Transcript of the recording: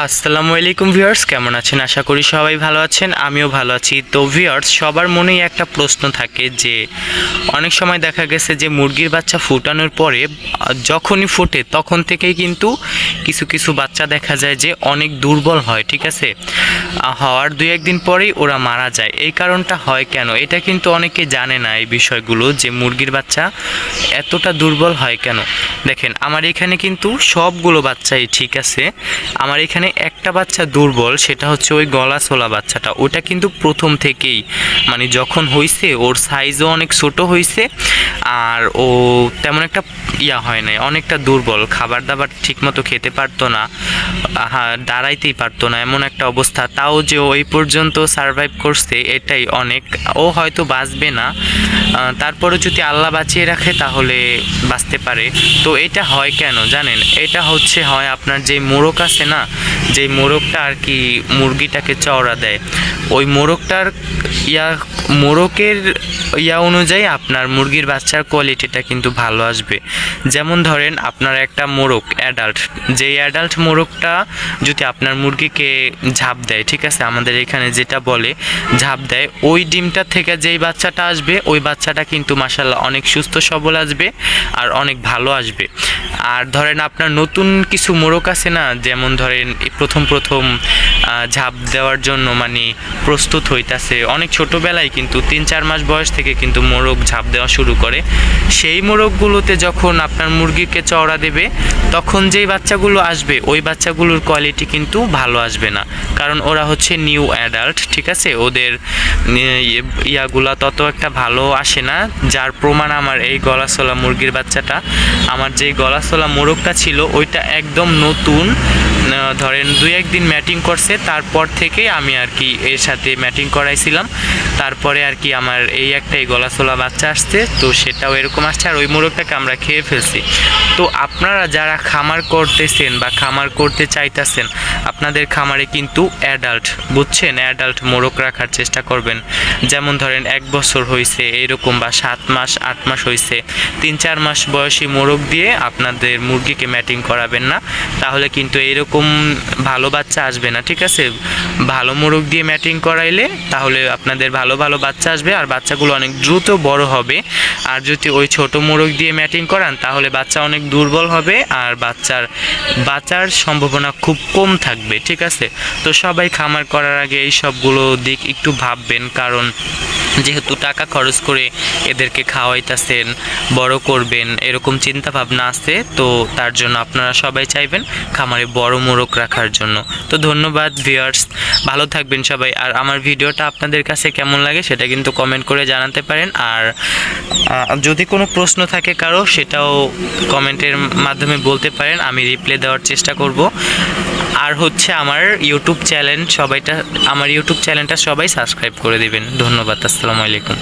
আসসালামু আলাইকুম ভিউয়ার্স, কেমন আছেন? আশা করি সবাই ভালো আছেন, আমিও ভালো আছি। তো ভিউয়ার্স, সবার মনেই একটা প্রশ্ন থাকে যে, অনেক সময় দেখা গেছে যে, মুরগির বাচ্চা ফুটানোর পরে যখনই ফোটে, তখন থেকেই কিন্তু কিছু কিছু বাচ্চা দেখা যায় যে অনেক দুর্বল হয়, ঠিক আছে? হওয়ার দুই একদিন পরেই ওরা মারা যায়। এই কারণটা হয় কেন? এটা কিন্তু অনেকে জানে না এই বিষয়গুলো যে মুরগির বাচ্চা এতটা দুর্বল হয় কেন? দেখেন, আমার এখানে কিন্তু সবগুলো বাচ্চাই ঠিক আছে। আমার এখানে একটা বাচ্চা দুর্বল, সেটা হচ্ছে ওই গলা ছোলা বাচ্চাটা। ওটা কিন্তু প্রথম থেকেই মানে যখন হইছে, ওর সাইজও অনেক ছোট হয়েছে আর ও তেমন একটা ইয়া হয় নাই, অনেকটা দুর্বল খাবার দাবার ঠিকমতো খেতে পারতো না হ্যাঁ দাঁড়াইতেই পারতো না, এমন একটা অবস্থা। তাও যে ওই পর্যন্ত সারভাইভ করছে, এটাই অনেক। ও হয়তো বাঁচবে না তারপরে যদি আল্লাহ বাঁচিয়ে রাখে, তাহলে বাঁচতে পারে। তো এটা হয় কেন জানেন? এটা হচ্ছে হয় আপনার যে মোরগ আছে না যে মোরগটা আর কি মুরগিটাকে চওড়া দেয়। ওই মোরগটার ইয়া, মোরগের ইয়া অনুযায়ী আপনার মুরগির বাচ্চার কোয়ালিটিটা কিন্তু ভালো আসবে। যেমন ধরেন আপনার একটা মোরগ অ্যাডাল্ট যে অ্যাডাল্ট মোরগটা যদি আপনার মুরগিকে ঝাঁপ দেয়, ঠিক আছে? আমাদের এখানে যেটা বলে, ঝাঁপ দেয়, ওই ডিমটা থেকে যেই বাচ্চাটা আসবে, ওই বাচ্চাটা কিন্তু মাসাল্লাহ অনেক সুস্থ, সবল আসবে আর অনেক ভালো আসবে। আর ধরেন আপনার নতুন কিছু মোরগ আছে না, যেমন ধরেন প্রথম প্রথম ঝাঁপ দেওয়ার জন্য মানে প্রস্তুত হইতাছে। অনেক ছোটোবেলায় কিন্তু তিন চার মাস বয়স থেকে কিন্তু মোরগ ঝাঁপ দেওয়া শুরু করে। সেই মোরগগুলোতে যখন আপনার মুরগিকে চওড়া দেবে, তখন যেই বাচ্চাগুলো আসবে, ওই বাচ্চাগুলোর কোয়ালিটি কিন্তু ভালো আসবে না। কারণ ওরা হচ্ছে নিউ অ্যাডাল্ট ঠিক আছে? ওদের ইয়ে- ইয়াগুলা তত একটা ভালো আসে না। যার প্রমাণ আমার এই গলাচলা মুরগির বাচ্চাটা, আমার যে গলাচলা মোরগটা ছিল, ওইটা একদম নতুন ধরেন দুই একদিন ম্যাটিং করছে, তারপর থেকে আমি আর কি এর সাথে ম্যাটিং করাইছিলাম। তারপরে আর কি আমার এই একটাই গলাচলা বাচ্চা আসছে, তো সেটাও এরকম আসছে আর ওই মোরগটাকে আমরা খেয়ে ফেলছি। তো আপনারা যারা খামার করতেছেন বা খামার করতে চাইতেছেন, আপনাদের খামারে কিন্তু অ্যাডাল্ট বুঝছেন? অ্যাডাল্ট মোরগ রাখার চেষ্টা করবেন। যেমন ধরেন এক বছর হয়েছে এরকম বা সাত মাস, আট মাস হয়েছে তিন চার মাস বয়সী মোরগ দিয়ে আপনাদের মুরগিকে ম্যাটিং করাবেন না। তাহলে কিন্তু এরকম ভালো বাচ্চা আসবে না, ঠিক আছে? ভালো মোরগ দিয়ে ম্যাটিং করাইলে তাহলে আপনাদের ভালো ভালো বাচ্চা আসবে আর বাচ্চাগুলো অনেক দ্রুত বড় হবে। আর যদি ওই ছোট মোরগ দিয়ে ম্যাটিং করান, তাহলে বাচ্চা অনেক দুর্বল হবে আর বাচ্চার, বাঁচার সম্ভাবনা খুব কম থাকবে, ঠিক আছে? তো সবাই খামার করার আগে এই সবগুলো দিক একটু ভাববেন, কারণ যেহেতু টাকা খরচ করে এদেরকে খাওয়াইতেছেন, বড় করবেন, এরকম চিন্তা ভাবনা আছে, তো তার জন্য আপনারা সবাই চাইবেন খামারে বড় মোরগ রাখার জন্য। তো ধন্যবাদ ভিউয়ার্স, ভালো থাকবেন সবাই। আর আমার ভিডিওটা আপনাদের কাছে কেমন লাগে সেটা কিন্তু কমেন্ট করে জানাতে পারেন। আর যদি কোনো প্রশ্ন থাকে কারও, সেটাও কমেন্টের মাধ্যমে বলতে পারেন, আমি রিপ্লাই দেওয়ার চেষ্টা করব। আর হচ্ছে আমার ইউটিউব চ্যানেল সবাইটা, আমার ইউটিউব চ্যানেলটা সবাই সাবস্ক্রাইব করে দিবেন। ধন্যবাদ, আসসালামু আলাইকুম।